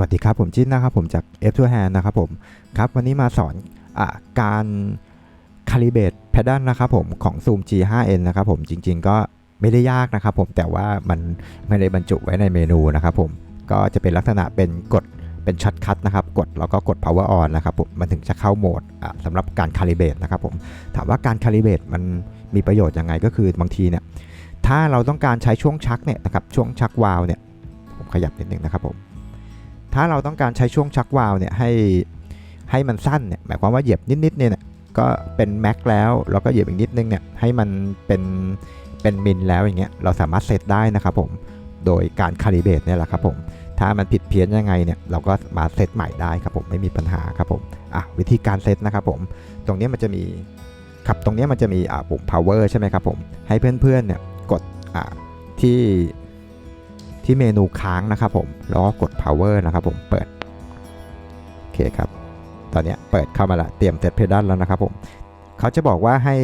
สวัสดีครับ ผมจิ้นนะครับผมจาก F to Hand นะครับผมครับวันนี้มาสอนอการ calibrate pattern นะครับผมของ Zoom G5n นะครับผมจริง ๆ ก็ไม่ได้ยากนะครับผมแต่ว่ามันไม่ได้บรรจุไว้ในเมนูนะครับผมก็จะเป็นลักษณะเป็นกดเป็นช็อตคัทนะครับกดแล้วก็กด power on นะครับผมมันถึงจะเข้าโหมดสำหรับการ calibrate นะครับผมถามว่าการ calibrate มันมีประโยชน์ยังไงก็คือบางทีเนี่ยถ้าเราต้องการใช้ช่วงชักเนี่ยนะครับช่วงชักวาล์วเนี่ยผมขยับนิดนึงนะครับผม ถ้าเราต้องการใช้ช่วงชักวาล์วเนี่ยให้ให้มันสั้นเนี่ยหมายความว่าเหยียบนิดๆเนี่ยก็เป็นแม็กแล้วเราก็เหยียบอีกนิดนึงเนี่ยให้มันเป็นเป็นมิลแล้วอย่างเงี้ยเราสามารถเซตได้นะครับผมโดยการคาลิเบตเนี่ยแหละครับผมถ้ามันผิดเพี้ยนยังไงเนี่ยเราก็มาเซตใหม่ได้ครับผมไม่มีปัญหาครับผมอะวิธีการเซตนะครับผมตรงนี้มันจะมีครับตรงนี้มันจะมีอ่าปุ่ม power ใช่ไหมครับผมให้เพื่อนๆเนี่ยกดอ่าที่ ที่เมนูค้างนะครับผม แล้วก็กด power นะครับผม เปิด โอเคครับ ตอนนี้เปิดเข้ามาละ เตรียมเซตเพดานแล้วนะครับผม เขาจะบอกว่าให้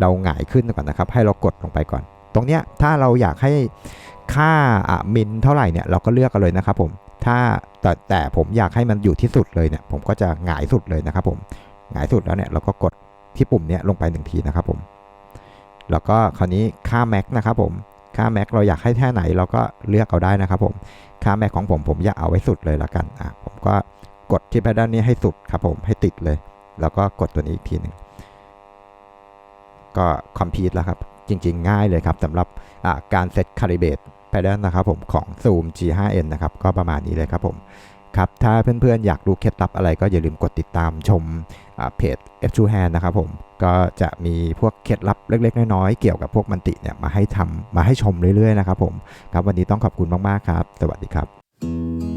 เราหงายขึ้นก่อนนะครับ ให้เรากดลงไปก่อน ตรงเนี้ยถ้าเราอยากให้ค่ามินเท่าไหร่เนี่ย เราก็เลือกกันเลยนะครับผม ถ้าแต่แต่ผมอยากให้มันอยู่ที่สุดเลยเนี่ย ผมก็จะหงายสุดเลยนะครับผม หงายสุดแล้วเนี่ยเราก็กดที่ปุ่มเนี้ยลงไปหนึ่งทีนะครับผม แล้วก็คราวนี้ค่าแม็กนะครับผม ค่าแม็กเราอยากให้แค่ไหนเราก็เลือกเอาได้นะครับผมค่าแม็กของผมผมอยากเอาไว้สุดเลยละกันอะผมก็กดที่แพดด้านนี้ให้สุดครับผมให้ติดเลย แล้วก็กดตัวนี้อีกทีหนึ่งก็คอมพิวต์แล้วครับ จริง ๆ ง่ายเลยครับสำหรับอะการเซตคาลิเบตแพดด้านนะครับผมของ Zoom G5n นะครับก็ประมาณนี้เลยครับผม ครับ ถ้าเพื่อนๆ อยากรู้เคล็ดลับอะไรก็อย่าลืมกดติดตามชมเพจ F2 Hand นะครับผม ก็จะมีพวกเคล็ดลับเล็ก ๆ น้อยๆ เกี่ยวกับพวกมันติเนี่ยมาให้ทำมาให้ชมเรื่อยๆ นะครับผม ครับวันนี้ต้องขอบคุณมากๆ ครับ สวัสดีครับ